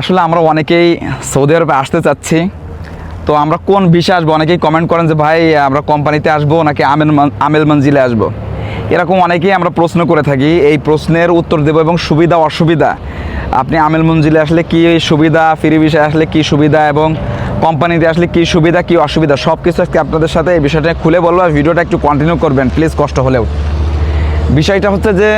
আসলে আমরা অনেকেই সৌদি আরবে আসতে চাচ্ছি। তো আমরা কোন ভিসা আসব? অনেকেই কমেন্ট করেন যে, ভাই, আমরা কোম্পানিতে আসব নাকি আমেল আমেল মঞ্জিলে আসব? এরকম অনেকেই আমরা প্রশ্ন করে থাকি। এই প্রশ্নের উত্তর দেবো এবং সুবিধা, অসুবিধা? আপনি আমেল মঞ্জিলে আসলে কি সুবিধা? ফ্রি ভিসা আসলে কি সুবিধা? এবং কোম্পানিতে আসলে কি সুবিধা, কি অসুবিধা? সব কিছু আজকে আপনাদের সাথে এই বিষয়টা খুলে বলব। আর ভিডিওটা একটু কন্টিনিউ করবেন প্লিজ কষ্ট হলেও। বিষয়টা হচ্ছে যে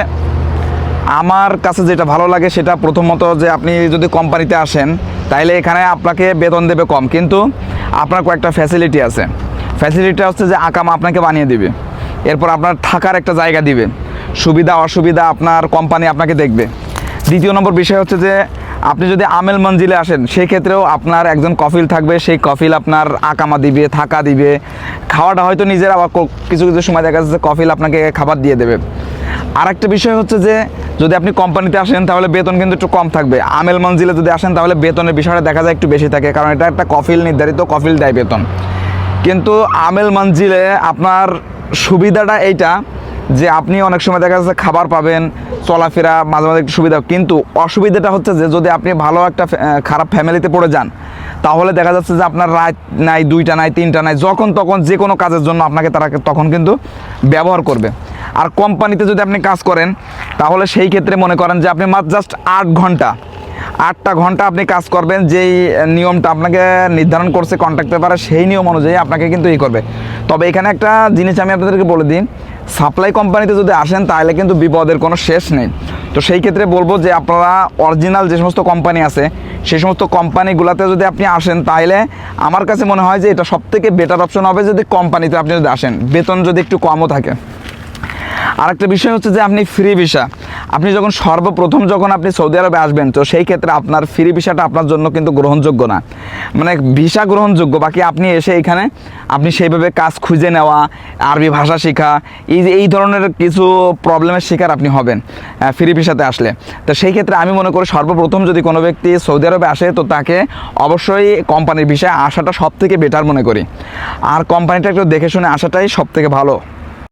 আমার কাছে যেটা ভালো লাগে সেটা প্রথমত যে আপনি যদি কোম্পানিতে আসেন, তাইলে এখানে আপনাকে বেতন দেবে কম। কিন্তু আপনার কয়েকটা ফ্যাসিলিটি আছে। ফ্যাসিলিটি হচ্ছে যে আকাম আপনাকে বানিয়ে দিবে। এরপর আপনার থাকার একটা জায়গা দিবে। সুবিধা, অসুবিধা আপনার কোম্পানি আপনাকে দেখবে। দ্বিতীয় নম্বর বিষয় হচ্ছে যে, আপনি যদি আমেল মঞ্জিলে আসেন সেই ক্ষেত্রেও আপনার একজন কফিল থাকবে। সেই কফিল আপনার আকামা দিবে, থাকা দিবে। খাওয়াটা হয়তো নিজের আবার কিছু কিছু সময় দেখা যাচ্ছে কফিল আপনাকে খাবার দিয়ে দেবে। আর একটা বিষয় হচ্ছে যে, যদি আপনি কোম্পানিতে আসেন, তাহলে বেতন কিন্তু একটু কম থাকবে। আমেল মঞ্জিলে যদি আসেন, তাহলে বেতনের বিষয়টা দেখা যায় একটু বেশি থাকে, কারণ এটা একটা কফিল নির্ধারিত, কফিল দেয় বেতন। কিন্তু আমেল মঞ্জিলে আপনার সুবিধাটা এইটা যে, আপনি অনেক সময় দেখা যাচ্ছে খাবার পাবেন, চলাফেরা, মাঝে মাঝে একটু সুবিধা, কিন্তু অসুবিধাটা হচ্ছে যে, যদি আপনি ভালো একটা খারাপ ফ্যামিলিতে পড়ে যান তাহলে দেখা যাচ্ছে যে আপনার রাত নাই, দুইটা নাই, তিনটা নাই, যখন তখন যে কোনো কাজের জন্য আপনাকে তারা তখন কিন্তু ব্যবহার করবে। আর কোম্পানিতে যদি আপনি কাজ করেন, তাহলে সেই ক্ষেত্রে মনে করেন যে আপনি মাত্র জাস্ট আট ঘণ্টা, আটটা ঘণ্টা আপনি কাজ করবেন, যেই নিয়মটা আপনাকে নির্ধারণ করছে কন্ট্রাক্ট পেপারে সেই নিয়ম অনুযায়ী আপনাকে কিন্তু ই করবে। তবে এখানে একটা জিনিস আমি আপনাদেরকে বলে দিই সাপ্লাই কোম্পানিতে যদি আসেন, তাহলে কিন্তু বিপদের কোনো শেষ নেই। তো সেই ক্ষেত্রে বলব যে আপনারা অরিজিনাল যে সমস্ত কোম্পানি আছে, সেই সমস্ত কোম্পানিগুলোতে যদি আপনি আসেন, তাহলে আমার কাছে মনে হয় যে এটা সবথেকে বেটার অপশন হবে যদি কোম্পানিতে আপনি যদি আসেন। বেতন যদি একটু কমও থাকে। আরেকটা বিষয় হচ্ছে যে আপনি ফ্রি ভিসা আপনি যখন সর্বপ্রথম যখন আপনি সৌদি আরবে আসবেন, তো সেই ক্ষেত্রে আপনার ফ্রি ভিসাটা আপনার জন্য কিন্তু গ্রহণযোগ্য না। মানে ভিসা গ্রহণযোগ্য, বাকি আপনি এসে এখানে আপনি সেইভাবে কাজ খুঁজে নেওয়া, আরবি ভাষা শেখা, এই যে এই ধরনের কিছু প্রবলেমের শিকার আপনি হবেন ফ্রি ভিসাতে আসলে। তো সেই ক্ষেত্রে আমি মনে করি সর্বপ্রথম যদি কোনো ব্যক্তি সৌদি আরবে আসে, তো তাকে অবশ্যই কোম্পানির ভিসায় আসাটা সব থেকে বেটার মনে করি। আর কোম্পানিটা একটু দেখে শুনে আসাটাই সব থেকে ভালো।